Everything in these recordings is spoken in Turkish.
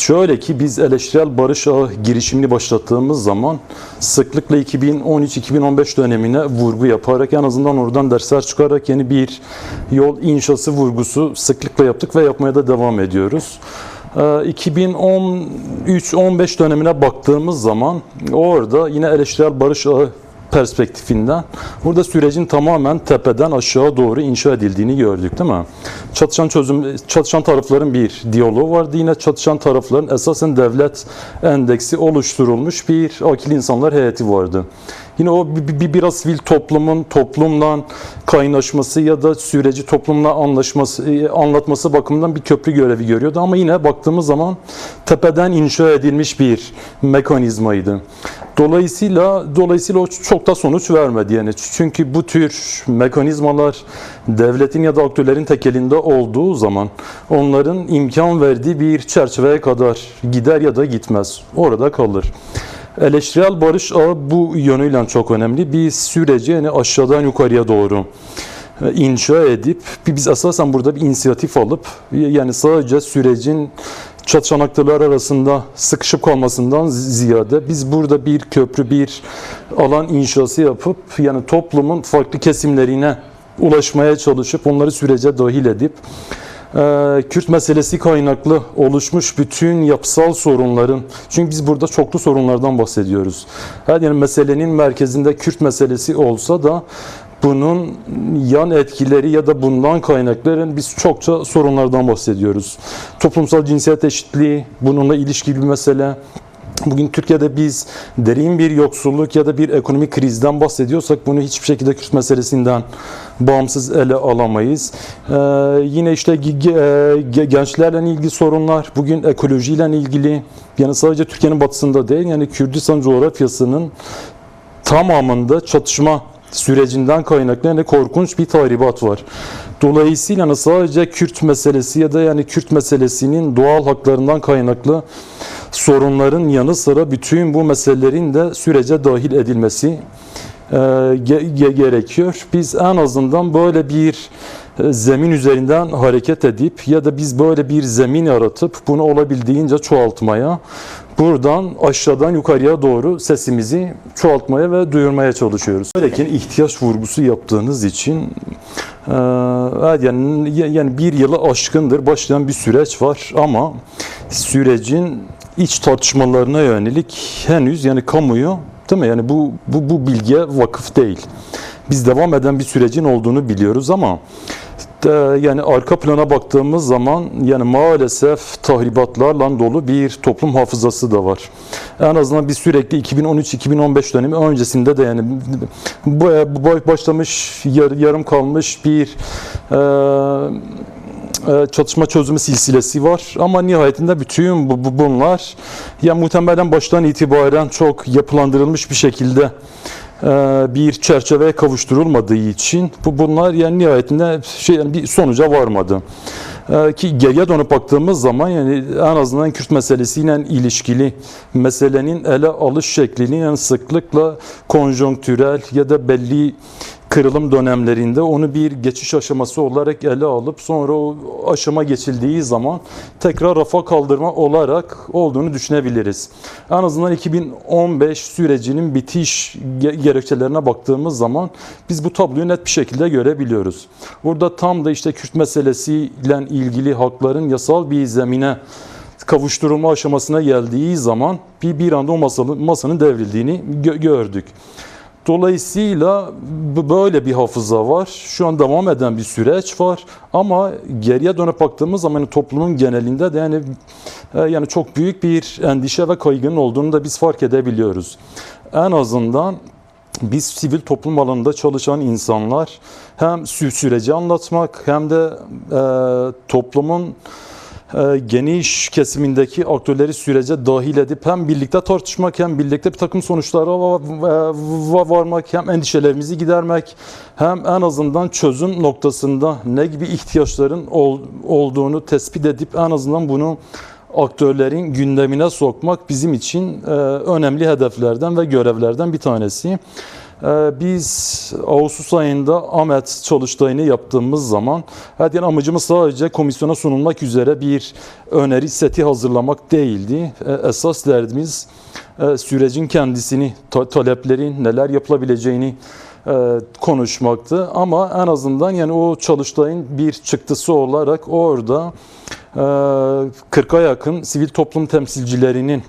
Şöyle ki biz eleştirel barış ağı girişimini başlattığımız zaman sıklıkla 2013-2015 dönemine vurgu yaparak en azından oradan dersler çıkarak yeni bir yol inşası vurgusu sıklıkla yaptık ve yapmaya da devam ediyoruz. Ee, 2013-15 dönemine baktığımız zaman orada yine eleştirel barış ağı perspektifinden burada sürecin tamamen tepeden aşağı doğru inşa edildiğini gördük değil mi? Çatışan çözüm çatışan tarafların bir diyaloğu vardı. Yine çatışan tarafların esasen devlet endeksi oluşturulmuş bir akil insanlar heyeti vardı. Yine o bir, bir- biraz sivil toplumun toplumla kaynaşması ya da süreci toplumla anlaşması e, anlatması bakımından bir köprü görevi görüyordu ama yine baktığımız zaman tepeden inşa edilmiş bir mekanizmaydı. Dolayısıyla dolayısıyla o çok da sonuç vermedi yani. Çünkü bu tür mekanizmalar devletin ya da aktörlerin tekelinde olduğu zaman onların imkan verdiği bir çerçeveye kadar gider ya da gitmez. Orada kalır. Eleştirel barış ağı bu yönüyle çok önemli. Bir süreci yani aşağıdan yukarıya doğru e, inşa edip biz esasen burada bir inisiyatif alıp yani sadece sürecin çatışan aktörler arasında sıkışıp kalmasından ziyade biz burada bir köprü bir alan inşası yapıp yani toplumun farklı kesimlerine ulaşmaya çalışıp onları sürece dahil edip Kürt meselesi kaynaklı oluşmuş bütün yapısal sorunların çünkü biz burada çoklu sorunlardan bahsediyoruz. Her yani meselenin merkezinde Kürt meselesi olsa da bunun yan etkileri ya da bundan kaynaklanan biz çokça sorunlardan bahsediyoruz. Toplumsal cinsiyet eşitliği, bununla ilişkili bir mesele. Bugün Türkiye'de biz derin bir yoksulluk ya da bir ekonomik krizden bahsediyorsak bunu hiçbir şekilde Kürt meselesinden bağımsız ele alamayız. Ee, yine işte ge- gençlerle ilgili sorunlar, bugün ekolojiyle ilgili yani sadece Türkiye'nin batısında değil yani Kürdistan coğrafyasının tamamında çatışma sürecinden kaynaklanan yani korkunç bir tahribat var. Dolayısıyla sadece Kürt meselesi ya da yani Kürt meselesinin doğal haklarından kaynaklı sorunların yanı sıra bütün bu meselelerin de sürece dahil edilmesi e, ge- ge- gerekiyor. Biz en azından böyle bir e, zemin üzerinden hareket edip ya da biz böyle bir zemin yaratıp bunu olabildiğince çoğaltmaya, buradan aşağıdan yukarıya doğru sesimizi çoğaltmaya ve duyurmaya çalışıyoruz. Böyleki ihtiyaç vurgusu yaptığınız için e, yani, yani bir yılı aşkındır başlayan bir süreç var ama sürecin iç tartışmalarına yönelik henüz yani kamuyu değil mi? Yani bu, bu, bu bilgiye vakıf değil. Biz devam eden bir sürecin olduğunu biliyoruz ama e, yani arka plana baktığımız zaman yani maalesef tahribatlarla dolu bir toplum hafızası da var. En azından biz sürekli 2013-2015 dönemi öncesinde de yani bu başlamış yar- yarım kalmış bir e, çatışma çözümü silsilesi var ama nihayetinde bütün bu, bu- bunlar ya muhtemelen baştan itibaren çok yapılandırılmış bir şekilde e, bir çerçeveye kavuşturulmadığı için bu bunlar yani nihayetinde şey yani bir sonuca varmadı. E, ki geriye dönüp baktığımız zaman yani en azından Kürt meselesiyle ilişkili meselenin ele alış şeklini yani sıklıkla konjonktürel ya da belli kırılım dönemlerinde onu bir geçiş aşaması olarak ele alıp sonra o aşama geçildiği zaman tekrar rafa kaldırma olarak olduğunu düşünebiliriz. En azından 2015 sürecinin bitiş ge- gerekçelerine baktığımız zaman biz bu tabloyu net bir şekilde görebiliyoruz. Burada tam da işte Kürt meselesiyle ilgili hakların yasal bir zemine kavuşturulma aşamasına geldiği zaman bir bir anda o masanın, masanın devrildiğini gö- gördük. Dolayısıyla böyle bir hafıza var. Şu an devam eden bir süreç var. Ama geriye dönüp baktığımız zaman yani toplumun genelinde de yani e, yani çok büyük bir endişe ve kaygının olduğunu da biz fark edebiliyoruz. En azından biz sivil toplum alanında çalışan insanlar hem sü- süreci anlatmak hem de e, toplumun geniş kesimindeki aktörleri sürece dahil edip hem birlikte tartışmak hem birlikte bir takım sonuçlara va- va- varmak hem endişelerimizi gidermek hem en azından çözüm noktasında ne gibi ihtiyaçların ol- olduğunu tespit edip en azından bunu aktörlerin gündemine sokmak bizim için e, önemli hedeflerden ve görevlerden bir tanesi. Ee, Biz Ağustos ayında Ahmet Çalıştay'ını yaptığımız zaman yani amacımız sadece komisyona sunulmak üzere bir öneri seti hazırlamak değildi. Ee, Esas derdimiz e, sürecin kendisini, ta- taleplerin neler yapılabileceğini e, konuşmaktı. Ama en azından yani o Çalıştay'ın bir çıktısı olarak orada e, 40'a yakın sivil toplum temsilcilerinin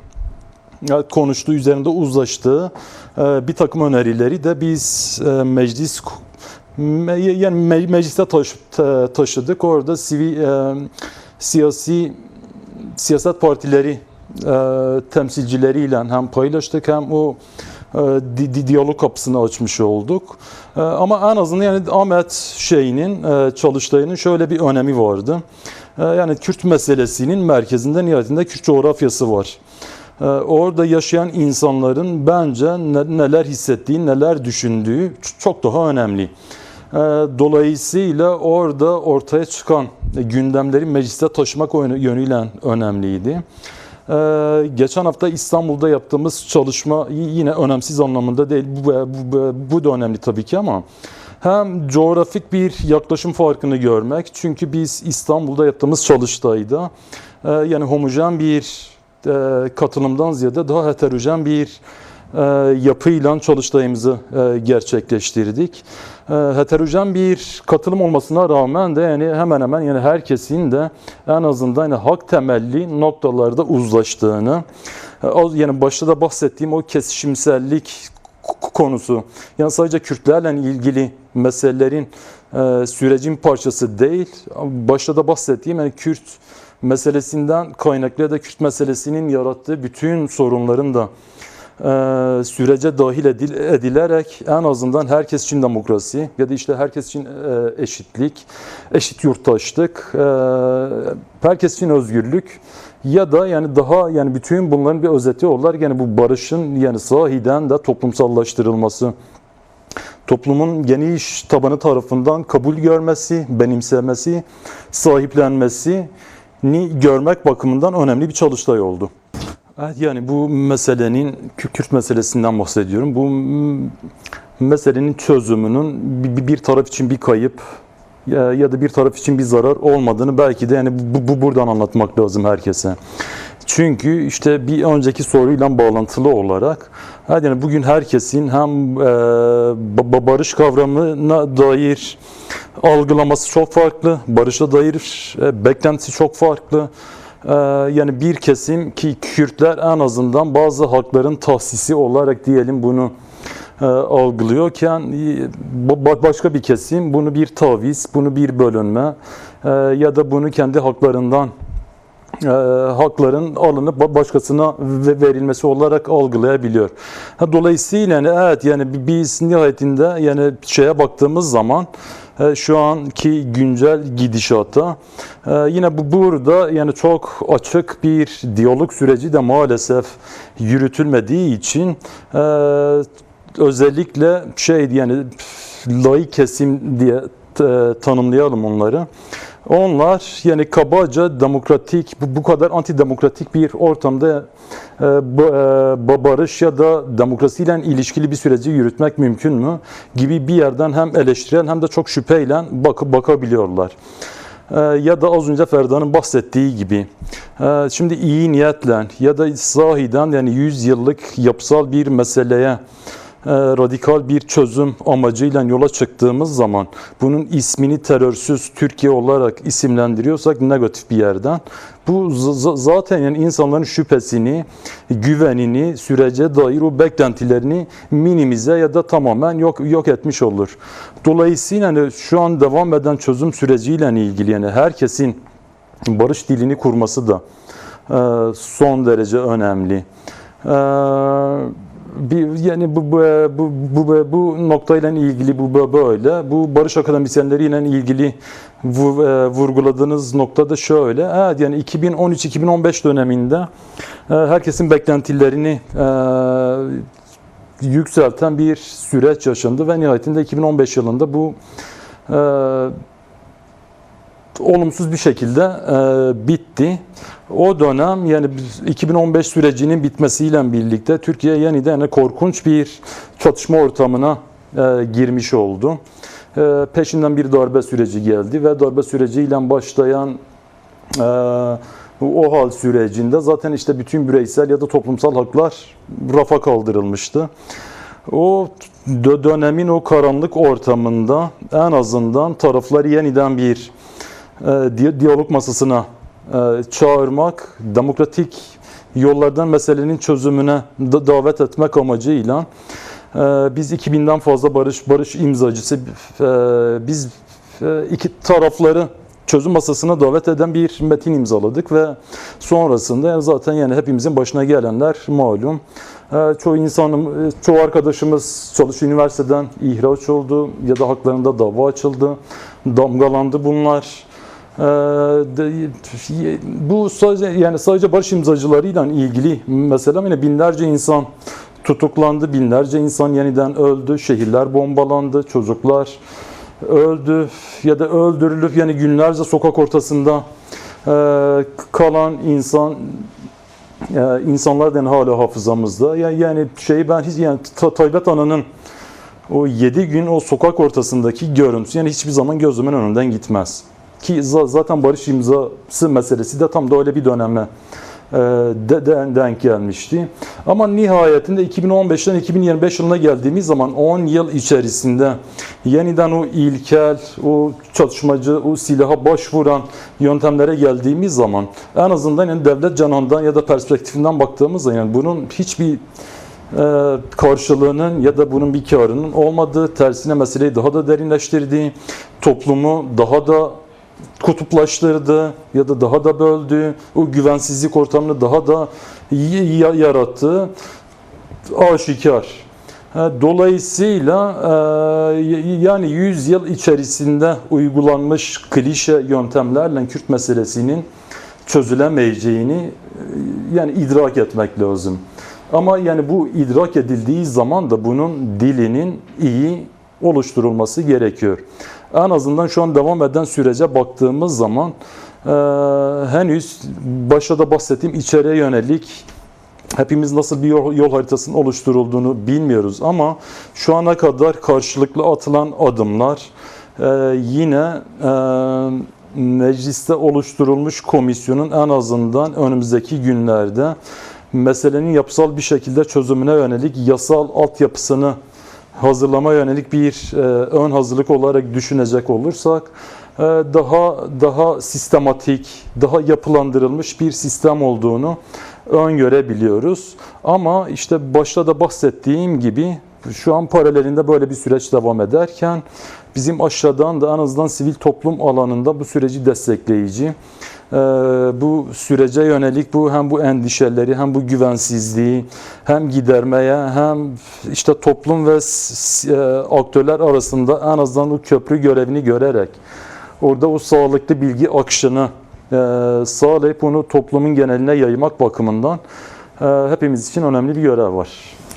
konuştuğu üzerinde uzlaştığı e, bir takım önerileri de biz e, meclis me- yani me- mecliste taşı- ta- taşıdık. Orada sivil e, siyasi siyaset partileri e, temsilcileriyle hem paylaştık hem o e, di- di- diyalog kapısını açmış olduk. E, ama en azından yani Ahmet şeyinin e, çalıştayının şöyle bir önemi vardı. E, yani Kürt meselesinin merkezinde nihayetinde Kürt coğrafyası var. Ee, Orada yaşayan insanların bence ne- neler hissettiği, neler düşündüğü çok daha önemli. Ee, Dolayısıyla orada ortaya çıkan gündemleri mecliste taşımak yönüyle önemliydi. Ee, Geçen hafta İstanbul'da yaptığımız çalışma yine önemsiz anlamında değil, bu, da önemli tabii ki ama hem coğrafik bir yaklaşım farkını görmek çünkü biz İstanbul'da yaptığımız çalıştayda e, yani homojen bir katılımdan ziyade daha heterojen bir e, yapıyla çalıştayımızı e, gerçekleştirdik. E, heterojen bir katılım olmasına rağmen de yani hemen hemen yani herkesin de en azından yani hak temelli noktalarda uzlaştığını e, yani başta da bahsettiğim o kesişimsellik konusu yani sadece Kürtlerle ilgili meselelerin e, sürecin parçası değil başta da bahsettiğim yani Kürt meselesinden kaynaklı ya da Kürt meselesinin yarattığı bütün sorunların da e, sürece dahil edil- edilerek en azından herkes için demokrasi ya da işte herkes için e, eşitlik, eşit yurttaşlık, e, herkes için özgürlük ya da yani daha yani bütün bunların bir özeti olarak yani bu barışın yani sahiden de toplumsallaştırılması toplumun geniş tabanı tarafından kabul görmesi, benimsemesi, sahiplenmesi ni görmek bakımından önemli bir çalıştay oldu. Evet, yani bu meselenin Kü- Kürt meselesinden bahsediyorum. Bu meselenin çözümünün bir, taraf için bir kayıp ya, da bir taraf için bir zarar olmadığını belki de yani bu, bu buradan anlatmak lazım herkese. Çünkü işte bir önceki soruyla bağlantılı olarak evet, yani bugün herkesin hem e, ba- barış kavramına dair algılaması çok farklı, barışa dair e, beklentisi çok farklı. Ee, yani bir kesim ki Kürtler en azından bazı hakların tahsisi olarak diyelim bunu e, algılıyorken e, ba- başka bir kesim bunu bir taviz, bunu bir bölünme e, ya da bunu kendi haklarından e, hakların alınıp ba- başkasına ve- verilmesi olarak algılayabiliyor. Dolayısıyla yani evet yani biz nihayetinde yani şeye baktığımız zaman e, şu anki güncel gidişata e, yine bu burada yani çok açık bir diyalog süreci de maalesef yürütülmediği için e, özellikle şey yani layık kesim diye e, tanımlayalım onları. Onlar yani kabaca demokratik, bu, bu kadar antidemokratik bir ortamda e, e, ba- barış ya da demokrasiyle ilişkili bir süreci yürütmek mümkün mü gibi bir yerden hem eleştirel hem de çok şüpheyle bakıp bakabiliyorlar. E, ya da az önce Ferda'nın bahsettiği gibi e, şimdi iyi niyetle ya da sahiden yani 100 yıllık yapısal bir meseleye radikal bir çözüm amacıyla yola çıktığımız zaman bunun ismini terörsüz Türkiye olarak isimlendiriyorsak negatif bir yerden bu zaten yani insanların şüphesini, güvenini, sürece dair o beklentilerini minimize ya da tamamen yok yok etmiş olur. Dolayısıyla hani şu an devam eden çözüm süreciyle ilgili yani herkesin barış dilini kurması da e, son derece önemli. E, bir yani bu bu bu bu, bu noktayla ilgili bu böyle. Bu barış akademisyenleriyle ilgili e, vurguladığınız nokta da şöyle. Evet yani 2013-2015 döneminde e, herkesin beklentilerini e, yükselten bir süreç yaşandı ve nihayetinde 2015 yılında bu olumsuz bir şekilde e, bitti. O dönem yani biz 2015 sürecinin bitmesiyle birlikte Türkiye yeniden yani korkunç bir çatışma ortamına e, girmiş oldu. E, peşinden bir darbe süreci geldi ve darbe süreciyle başlayan e, o hal sürecinde zaten işte bütün bireysel ya da toplumsal haklar rafa kaldırılmıştı. O dö- dönemin o karanlık ortamında en azından tarafları yeniden bir e, di- diyalog masasına e, çağırmak, demokratik yollardan meselenin çözümüne da- davet etmek amacıyla e, biz 2000'den fazla barış barış imzacısı e, biz iki tarafları çözüm masasına davet eden bir metin imzaladık ve sonrasında zaten yani hepimizin başına gelenler malum. Çoğu insanım, çoğu arkadaşımız çalışıyor üniversiteden ihraç oldu ya da haklarında dava açıldı, damgalandı bunlar. Ee, bu sadece yani sadece barış imzacılarıyla ilgili mesela yine binlerce insan tutuklandı, binlerce insan yeniden öldü, şehirler bombalandı, çocuklar öldü ya da öldürülüp yani günlerce sokak ortasında e, kalan insan e, insanlar da hala hafızamızda. Yani, yani şey ben hiç yani Ta- Taybet Ana'nın o 7 gün o sokak ortasındaki görüntüsü yani hiçbir zaman gözümün önünden gitmez. Ki za- zaten barış imzası meselesi de tam da öyle bir döneme e, de, de- denk gelmişti. Ama nihayetinde 2015'ten 2025 yılına geldiğimiz zaman 10 yıl içerisinde yeniden o ilkel, o çatışmacı, o silaha başvuran yöntemlere geldiğimiz zaman en azından yani devlet canından ya da perspektifinden baktığımız zaman yani bunun hiçbir e, karşılığının ya da bunun bir karının olmadığı, tersine meseleyi daha da derinleştirdiği, toplumu daha da kutuplaştırdı ya da daha da böldü, o güvensizlik ortamını daha da yarattı aşikar. Dolayısıyla e, yani 100 yıl içerisinde uygulanmış klişe yöntemlerle Kürt meselesinin çözülemeyeceğini e, yani idrak etmek lazım. Ama yani bu idrak edildiği zaman da bunun dilinin iyi oluşturulması gerekiyor. En azından şu an devam eden sürece baktığımız zaman e, henüz başta da bahsettiğim içeriye yönelik hepimiz nasıl bir yol, yol haritasının oluşturulduğunu bilmiyoruz. Ama şu ana kadar karşılıklı atılan adımlar e, yine e, mecliste oluşturulmuş komisyonun en azından önümüzdeki günlerde meselenin yapısal bir şekilde çözümüne yönelik yasal altyapısını hazırlama yönelik bir e, ön hazırlık olarak düşünecek olursak e, daha daha sistematik, daha yapılandırılmış bir sistem olduğunu öngörebiliyoruz. Ama işte başta da bahsettiğim gibi şu an paralelinde böyle bir süreç devam ederken bizim aşağıdan da en azından sivil toplum alanında bu süreci destekleyici, e, bu sürece yönelik bu hem bu endişeleri hem bu güvensizliği hem gidermeye hem işte toplum ve e, aktörler arasında en azından o köprü görevini görerek orada o sağlıklı bilgi akışını e, sağlayıp onu toplumun geneline yaymak bakımından e, hepimiz için önemli bir görev var.